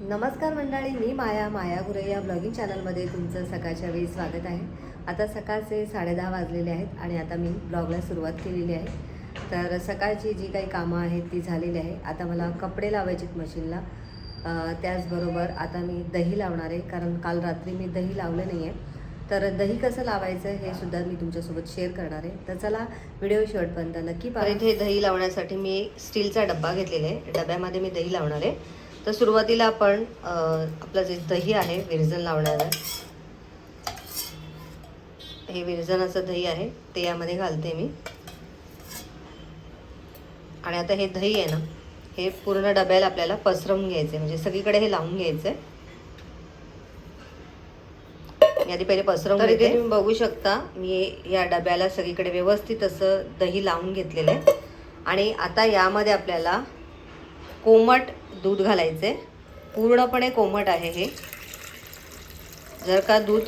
नमस्कार मंडळी मी माया माया गुरे या ब्लॉगिंग चॅनलमध्ये तुमचं सकाळच्या वेळी स्वागत आहे. आता सकाळचे साडेदहा वाजलेले आहेत आणि आता मी ब्लॉगला सुरुवात केलेली आहे. तर सकाळची जी काही कामं आहेत ती झालेली आहे. आता मला कपडे लावायचेत मशीनला. त्याचबरोबर आता मी दही लावणार आहे कारण काल रात्री मी दही लावलं नाही आहे. तर दही कसं लावायचं हे सुद्धा मी तुमच्यासोबत शेअर करणार आहे. तर चला व्हिडिओ शेवटपर्यंत नक्की पहा. इथे दही लावण्यासाठी मी स्टीलचा डब्बा घेतलेला आहे. डब्यामध्ये मी दही लावणार आहे. तर सुरुवातीला आपण आपलं जे दही आहे विरजन लावणार आहे. हे विरजनाचं दही आहे ते यामध्ये घालते मी. आणि आता हे दही आहे ना हे पूर्ण डब्याला आपल्याला पसरवून घ्यायचं आहे म्हणजे सगळीकडे हे लावून घ्यायचं आहे मी आधी पहिले पसरवून इथे तुम्ही बघू शकता मी या डब्याला सगळीकडे व्यवस्थित असं दही लावून घेतलेलं आहे. आणि आता यामध्ये आपल्याला कोमट दूध घालायचे. पूर्णपणे कोमट आहे हे. जर का दूध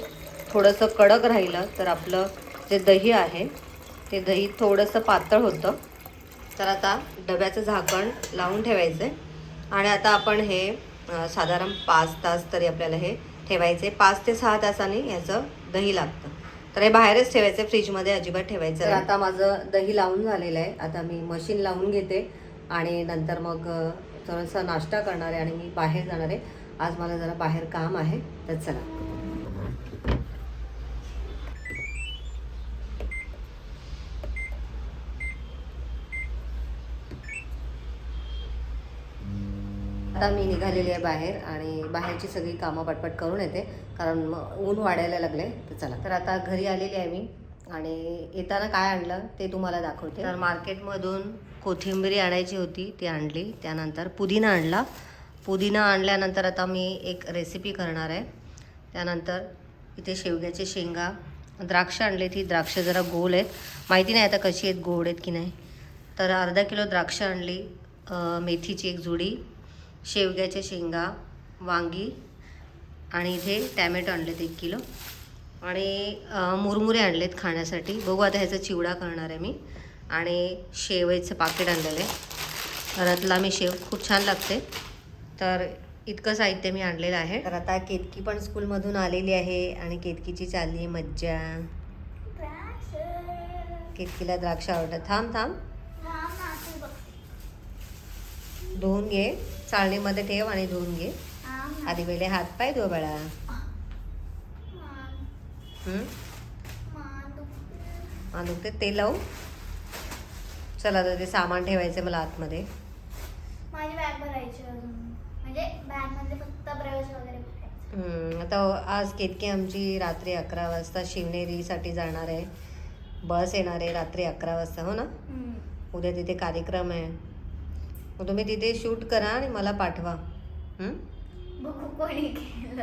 थोडंसं कडक राहिलं तर आपलं जे दही आहे ते दही थोडंसं पातळ होतं. तर आता डब्याचं झाकण लावून ठेवायचं. आहे आणि आता आपण हे साधारण पाच तास तरी आपल्याला हे ठेवायचे. पाच ते सहा तासांनी याचं दही लागतं. तर हे बाहेरच ठेवायचं फ्रीजमध्ये अजिबात ठेवायचं तर आता माझं दही लावून झालेलं आहे. आता मी मशीन लावून घेते. आणि नंतर मग थोडासा नाश्ता करणार आहे आणि मी बाहेर जाणार. आहे आज मला जरा बाहेर काम आहे तर चला. आता मी निघालेली आहे बाहेर आणि बाहेरची सगळी कामं पटपट करून येते कारण मग ऊन वाढायला लागले तर चला. तर आता घरी आलेली आहे मी. आणि येताना काय आणलं ते तुम्हाला दाखवते. तर मार्केटमधून कोथिंबीरी आणायची होती ती आणली. त्यानंतर पुदिना आणला. पुदिना आणल्यानंतर आता मी एक रेसिपी करणार आहे. त्यानंतर इथे शेवग्याचे शेंगा द्राक्ष आणले ती. द्राक्ष जरा गोल आहेत. माहिती नाही आता कशी आहेत गोड आहेत की नाही. तर अर्धा किलो द्राक्ष आणली. मेथीची एक जुडी शेवग्याच्या शेंगा वांगी आणि इथे टॅमॅटो आणलेत एक किलो. आणि मुरमुरे आणलेत खाण्यासाठी. बघू आता ह्याचा चिवडा करणार आहे मी. आणि शेवईचं पाकिट आणलेलं आहे. रतला मी शेव खूप छान लागते. तर इतकं साहित्य मी आणलेलं आहे. तर आता केतकी पण स्कूलमधून आलेली आहे आणि केतकीची चालली मज्जा. केतकीला द्राक्ष आवडतात. थांब थांब. धुवून घे. चाळणीमध्ये ठेव आणि धुवून घे. आधी पहिले हात पाय धुवा बाळा. दुखते ते लावू. चला तर ते सामान ठेवायचं मला आतमध्ये. माझी बॅग भरायची म्हणजे बॅगमध्ये फक्त ब्रश वगैरे आता आज केतकी आमची रात्री अकरा वाजता शिवनेरीसाठी जाणार आहे. बस येणार आहे रात्री अकरा वाजता हो ना? उद्या तिथे कार्यक्रम आहे. मग तुम्ही तिथे शूट करा आणि मला पाठवा. कोणी केलं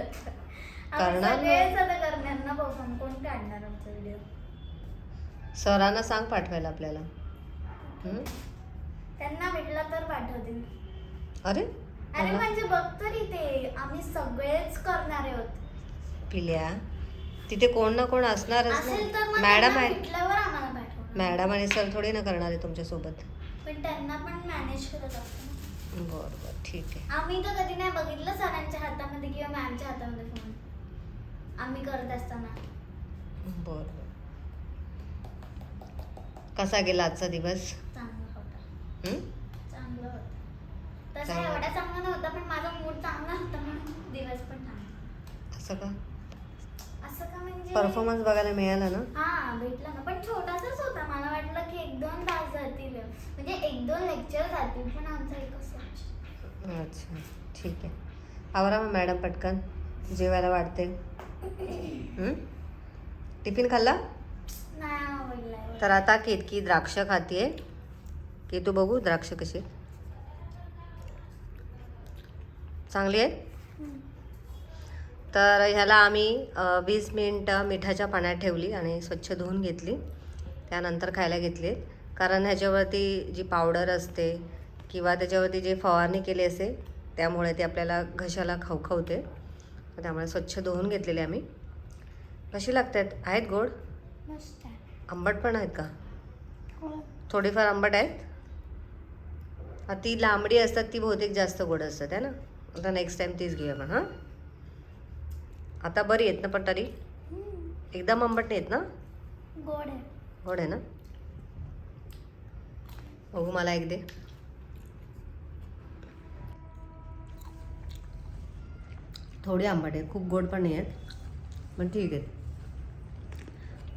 करणार ना? सगळेच आता करणार ना परफॉर्म कोण काढणार आमचा व्हिडिओ सरांना सांग पाठवायला आपल्याला? त्यांना भेटला तर पाठवतील. अरे? अरे म्हणजे बघ तरी ते आम्ही सगळेच करणारे होत पिल्या तिथे कोण ना कोण असणारच मॅडम आहे. मॅडम आणि सर थोडी ना करणार आहे तुमच्यासोबत. पण त्यांना पण मॅनेज करत असतो बरं ठीक आहे. आम्ही तर कधी नाही बघितलं सरांच्या हातामध्ये किंवा मॅमच्या हातामध्ये फोन आम्ही करत असताना. बरं. कसा गेला आजचा दिवस? चांगला होता. हम्म? चांगलं होतं. तसं चांगलं. एवढा चांगला नव्हता पण माझा मूड चांगला होता म्हणून दिवस पण चांगला. असं का? असं का म्हणजे? परफॉर्मन्स बघायला मिळाला ना? हा भेटला ना. पण छोटासाच होता. मला वाटलं की एक दोन तास जातील. म्हणजे एक दोन लेक्चर जातील पण आमचा एकच lecture. अच्छा. ठीक आहे. आवरा मग मॅडम पटकन. जेवायला वाटते? टिफिन खाल्ला? तर आता केतकी द्राक्ष खातीये. की तू बघू द्राक्ष कशी? चांगली आहेत? तर ह्याला आम्ही वीस मिनटं मिठाच्या पाण्यात ठेवली आणि स्वच्छ धुवून घेतली. त्यानंतर खायला घेतली. कारण ह्याच्यावरती जी पावडर असते किंवा त्याच्यावरती जे फवारणी केली असते त्यामुळे ते आपल्याला घशाला खवखवते. त्यामुळे स्वच्छ धुवून घेतलेले आम्ही. कशी लागतात? आहेत गोड? मस्त आहे. आंबट पण आहेत का? हो. थोडीफार आंबट आहेत. हा, ती लांबडी असतात ती बहुतेक जास्त गोड असतात है ना? आता नेक्स्ट टाइम तीच घेऊया आपण हां? आता बरी आहेत ना पण तरी हम्म. एकदम आंबट नाही आहेत ना? गोड आहे. गोड आहे ना? बघू मला एक दे. थोडी आंबट आहे खूप गोड पण नाही आहेत पण ठीक आहे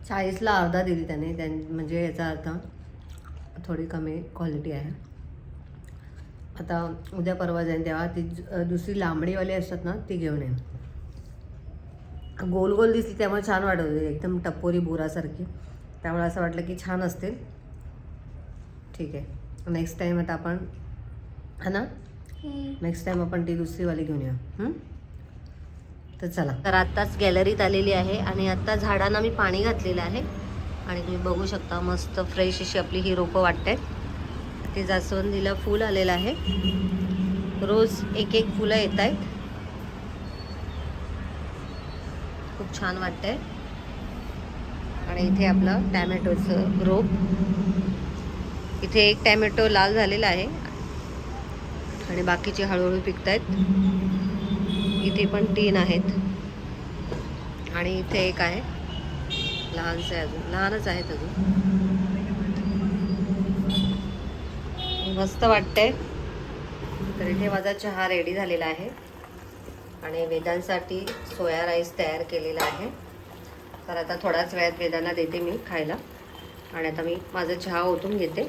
चाळीसला अर्धा दिली त्याने त्यां म्हणजे याचा अर्थ थोडी कमी क्वालिटी आहे. आता उद्या परवा जाईन तेव्हा ती दुसरी लांबडीवाली असतात ना ती घेऊन येईन. गोल गोल दिसली त्यामुळे छान वाटत होती एकदम टपोरी बुरासारखी. त्यामुळे असं वाटलं की छान असतील. ठीक आहे. नेक्स्ट टाईम आता आपण हा ना. नेक्स्ट टाईम आपण ती दुसरीवाली घेऊन हं? तर चला. तर आत्ताच गॅलरीत आलेली आहे आणि आत्ता झाडांना मी पाणी घातलेलं आहे. आणि तुम्ही बघू शकता मस्त फ्रेश अशी आपली ही रोपं वाटत ते जास्वंदीला फूल आलेलं आहे. रोज एक एक फुलं येत आहेत खूप छान वाटतंय. आणि इथे आपलं टॅमॅटोचं रोप. इथे एक टॅमॅटो लाल झालेला आहे. आणि बाकीचे हळूहळू पिकत आहेत इथे पण तीन आहेत. आणि इथे एक आहे. लहानसं आहे अजून. लहानच आहेत अजून. मस्त वाटतंय. तर इथे माझा चहा रेडी झालेला आहे. आणि वेदांसाठी सोया राईस तयार केलेला आहे. तर आता थोड्याच वेळात वेदांना देते मी खायला. आणि आता मी माझा चहा ओतून घेते.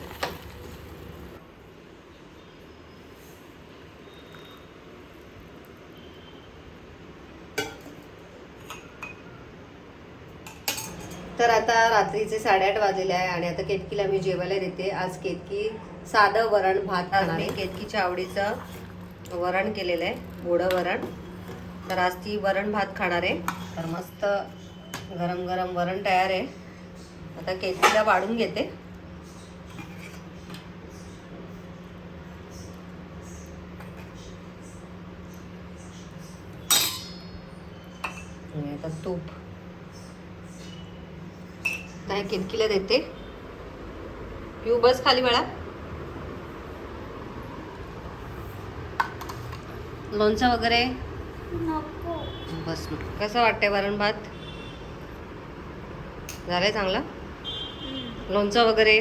तर आता रात्रीचे साडेआठ वाजलेले आहे आणि आता केतकीला मी जेवायला देते. आज केतकी साधं वरण भात आज मी केतकीच्या आवडीचं वरण केलेलं आहे गोडं वरण. तर आज ती वरण भात खाणार आहे. तर मस्त गरम गरम वरण तयार आहे. आता केतकीला वाढून घेते. आणि आता तूप. नाही किरकीला देते. पिऊ बस खाली बाळा. लोणचं वगैरे? बस कसं वाटतंय वरण भात? झालंय चांगलं. लोणचं वगैरे.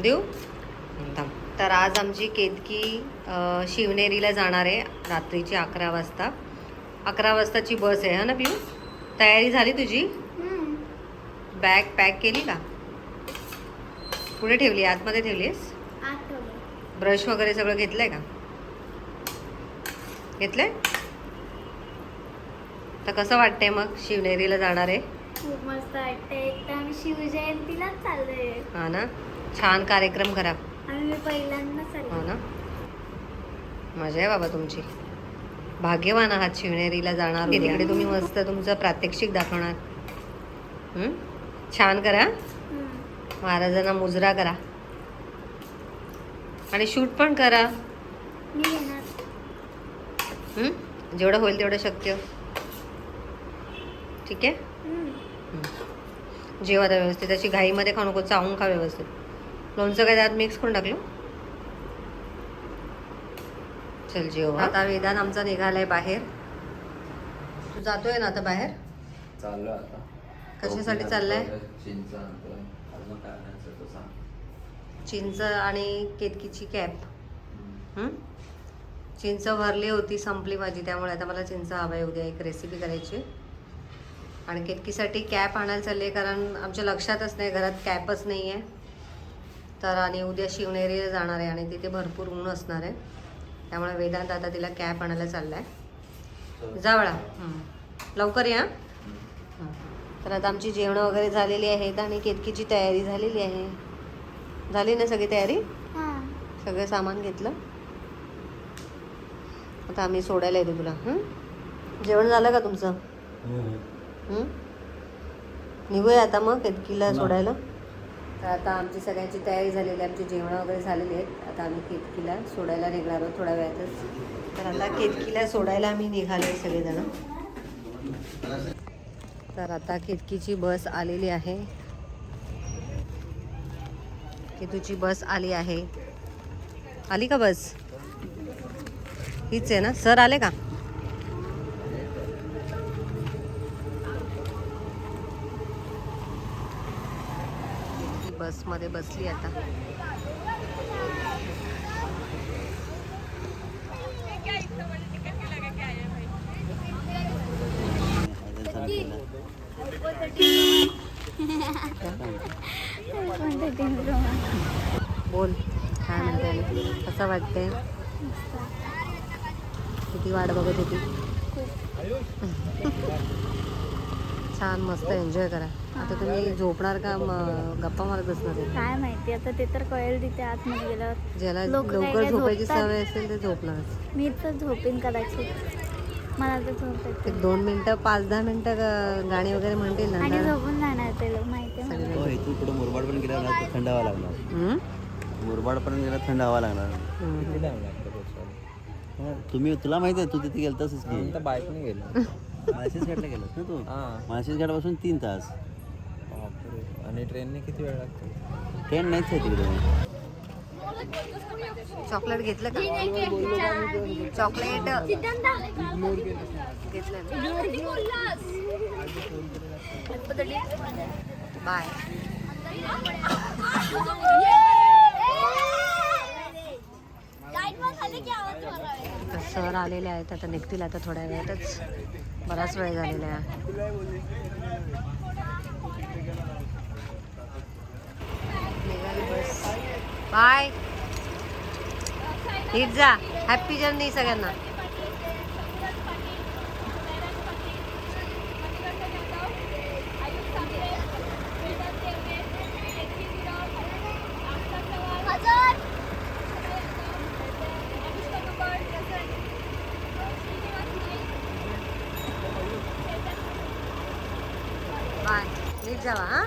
देऊ. तर आज आमची केतकी शिवनेरीला जाणार आहे. रात्रीची अकरा वाजता. अकरा वाजताची बस आहे. हा ना पिऊ? तयारी झाली तुझी. बॅग पॅक केली का? पुढे ठेवली आतमध्ये ठेवलीस. ब्रश वगैरे सगळं घेतलंय का? घेतलंय? तर कसं वाटतंय मग शिवनेरीला जाणार आहे? खूप मस्त वाटतंय. आम्ही शिवजयंतीलाच चाललोय. हा ना? छान कार्यक्रम करा. हो चाललो ना? मजा आहे बाबा तुमची. भाग्यवान आहात शिवनेरीला जाणार तिकडे तुम्ही मस्त तुमचं प्रात्यक्षिक दाखवणार? छान करा. महाराजांना मुजरा करा. आणि शूट पण करा. हं? जेवढं होईल तेवढं शक्य. ठीक आहे? हम्म. हं. जेव आता व्यवस्थित. त्याची घाईमध्ये खाऊ नको चावून खा व्यवस्थित. लोणचं काय त्यात मिक्स करून टाकलं? चल जेव. आता वेदांत आमचा निघालाय बाहेर. तू जातोय ना आता बाहेर? चाललो आता. कशासाठी चाललाय? चिंच आणतोय. अजून काय आणायचं तो सांग. चिंच आणि केतकीची कॅप? चिंच भरली होती संपली माझी त्यामुळे आता मला चिंच हवा आहे उद्या एक रेसिपी करायची. आणि केतकीसाठी कॅप आणायला चालली आहे कारण आमच्या लक्षातच नाही घरात कॅपच नाही आहे तर आणि उद्या शिवनेरीला जाणार आहे आणि तिथे भरपूर ऊन असणार आहे. त्यामुळे वेदांत आता तिला कॅप आणायला चालला आहे जा बाळा हं. लवकर या. हं. तर आता आमची जेवणं वगैरे झालेली आहेत आणि केतकीची तयारी झालेली आहे. झाली ना सगळी तयारी? हा. सगळं सामान घेतलं. आता आम्ही सोडायला येतो तुला हं? जेवण झालं का तुमचं? हं? निघूया आता मग केतकीला सोडायला. तर आता आमची सगळ्यांची तयारी झालेली आहे आमची जेवणं वगैरे झालेली आहेत. आता आम्ही केतकीला सोडायला निघणार आहोत थोड्या वेळातच. तर आता केतकीला सोडायला आम्ही निघालो आहे सगळेजण. तर आता केतकीची बस आलेली आहे. केतूची बस आली आहे. आली का बस? हीच आहे ना? सर आले का? बसमध्ये बसली आता. बोल काय म्हणते आणि कसं वाटतंय? किती वाट बघत होती? छान मस्त एन्जॉय करा. आता तुम्ही झोपणार का गप्पा मारत बसणार आहे? काय माहिती आता ते तर कळेल तिथे आतमध्ये गेल्यावर. ज्याला लवकर झोपायची? सवय असेल ते झोपणार मी तर झोपेन कदाचित. मला तर झोप येते. एक दोन मिनिटं पाच दहा मिनिटं ग- गाणी वगैरे म्हणतील आणि नंतर झोपून जाणार ते लोक माहिती आहे मला. हो इथून पुढे मुरबाड पण गेला ना थंड हवा लागणार. हम्म? मुरबाड पर्यंत गेला थंड हवा लागणार. हम्म. हा, तुम्ही तुला माहिती आहे तू तिथे गेलतासच की. तर बाईकने गेलो. माळशेज घाटला गेलास ना तू? हा. माळशेज घाटापासून तीन तास. बापरे. आणि ट्रेनने किती वेळ लागतो? ट्रेन नाहीच आहे तिकडे. चॉकलेट घेतलं का? चॉकलेट. घेतलं बाय. सर आलेले आहेत आता निघतील आता थोड्या वेळातच. बराच वेळ झालेला आहे. Bye. बस जा. हॅपी जर्नी सगळ्यांना. बाय नीट जावा हां?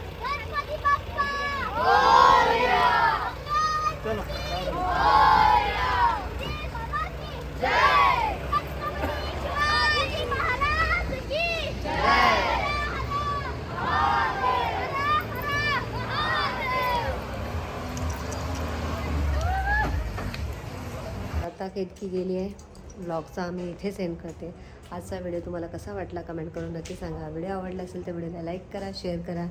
आता इतकी गेली आहे. ब्लॉगचा आम्ही इथे सेंड करते. आजचा व्हिडिओ तुम्हाला कसा वाटला कमेंट करून नक्की सांगा. व्हिडिओ आवडला असेल तर व्हिडिओला लाईक करा शेअर करा.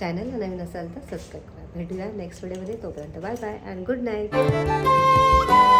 चॅनलला नवीन असाल तर सबस्क्राईब करा. भेटूया नेक्स्ट व्हिडिओमध्ये तोपर्यंत bye bye and good night